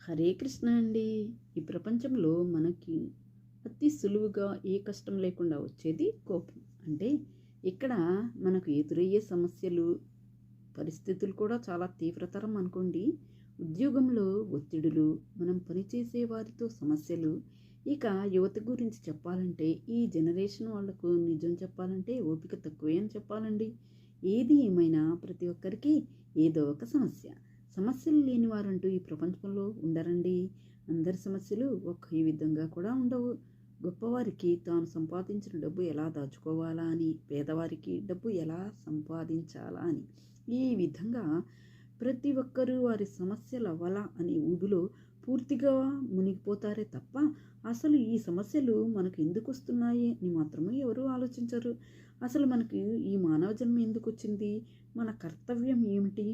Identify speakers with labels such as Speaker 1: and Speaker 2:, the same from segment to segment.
Speaker 1: హరే కృష్ణ అండి. ఈ ప్రపంచంలో మనకి అతి సులువుగా ఏ కష్టం లేకుండా వచ్చేది కోపం. అంటే ఇక్కడ మనకు ఎదురయ్యే సమస్యలు పరిస్థితులు కూడా చాలా తీవ్రతరం అనుకోండి. ఉద్యోగంలో ఒత్తిడులు మనం పనిచేసే వారితో సమస్యలు. ఇక యువత గురించి చెప్పాలంటే ఈ జనరేషన్ వాళ్ళకు నిజం చెప్పాలంటే ఓపిక తక్కువే అని చెప్పాలండి. ఏది ఏమైనా ప్రతి ఒక్కరికి ఏదో ఒక సమస్య. సమస్యలు లేని వారంటూ ఈ ప్రపంచంలో ఉండరండి. అందరి సమస్యలు ఒకే విధంగా కూడా ఉండవు. గొప్పవారికి తాను సంపాదించిన డబ్బు ఎలా దాచుకోవాలా అని పేదవారికి డబ్బు ఎలా సంపాదించాలా అని. ఈ విధంగా ప్రతి ఒక్కరూ వారి సమస్యల వల అనే ఊబిలో పూర్తిగా మునిగిపోతారే తప్ప అసలు ఈ సమస్యలు మనకు ఎందుకు వస్తున్నాయి అని మాత్రమే ఎవరు ఆలోచించరు. అసలు మనకి ఈ మానవ జన్మ ఎందుకు వచ్చింది మన కర్తవ్యం ఏమిటి?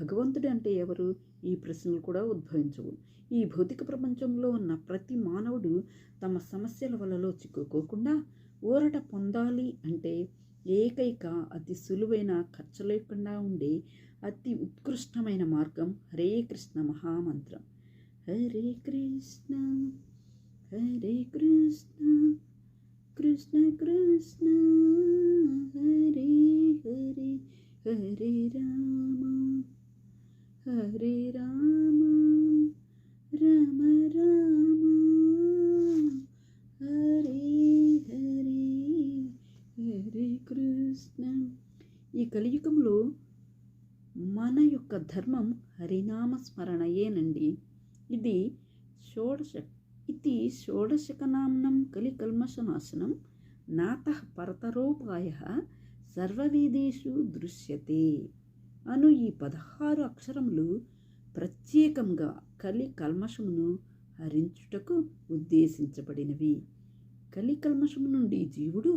Speaker 1: భగవంతుడు అంటే ఎవరు? ఈ ప్రశ్నలు కూడా ఉద్భవించవు. ఈ భౌతిక ప్రపంచంలో ఉన్న ప్రతి మానవుడు తమ సమస్యల వలలో చిక్కుకోకుండా ఊరట పొందాలి అంటే ఏకైక అతి సులువైన ఖర్చు లేకుండా ఉండే అతి ఉత్కృష్టమైన మార్గం హరే కృష్ణ మహామంత్రం. హరే కృష్ణ హరే కృష్ణ కృష్ణ కృష్ణ హరే హరే కలియుగంలో మన యొక్క ధర్మం హరినామస్మరణయేనండి. ఇది షోడశ ఇది షోడశకనామ్నం కలికల్మషనాశనం నాత పరతరోపాయ సర్వవేదేషు దృశ్యతే అను ఈ పదహారు అక్షరములు ప్రత్యేకంగా కలి కల్మషమును హరించుటకు ఉద్దేశించబడినవి. కలి కల్మషము నుండి జీవుడు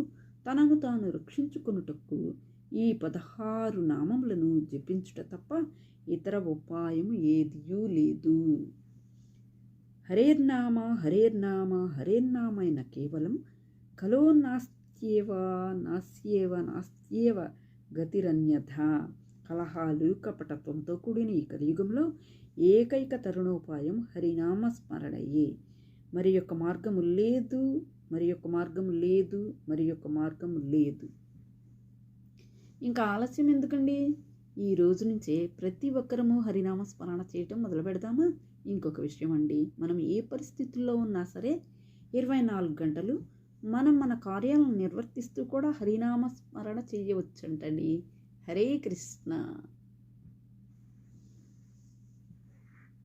Speaker 1: తనను తాను రక్షించుకొనుటకు ఈ పదహారు నామములను జపించుట తప్ప ఇతర ఉపాయము ఏదియూ లేదు. హరేర్నామ హరేర్నామ హరేర్నామైన కేవలం కలో నాస్త్యేవ నాస్యేవ నాస్త్యేవ గతిరన్యథ కలహాలు కపటత్వంతో కూడిన ఈ కలియుగంలో ఏకైక తరుణోపాయం హరినామ స్మరణయే. మరి యొక్క మార్గము లేదు మరి యొక్క మార్గము లేదు మరి యొక్క మార్గము లేదు. ఇంకా ఆలస్యం ఎందుకండి? ఈ రోజు నుంచే ప్రతి ఒక్కరము హరినామ స్మరణ చేయటం మొదలు పెడదామా? ఇంకొక విషయం అండి మనం ఏ పరిస్థితుల్లో ఉన్నా సరే ఇరవై నాలుగు గంటలు మనం మన కార్యాలను నిర్వర్తిస్తూ కూడా హరినామ స్మరణ చేయవచ్చంటండి. హరే కృష్ణ.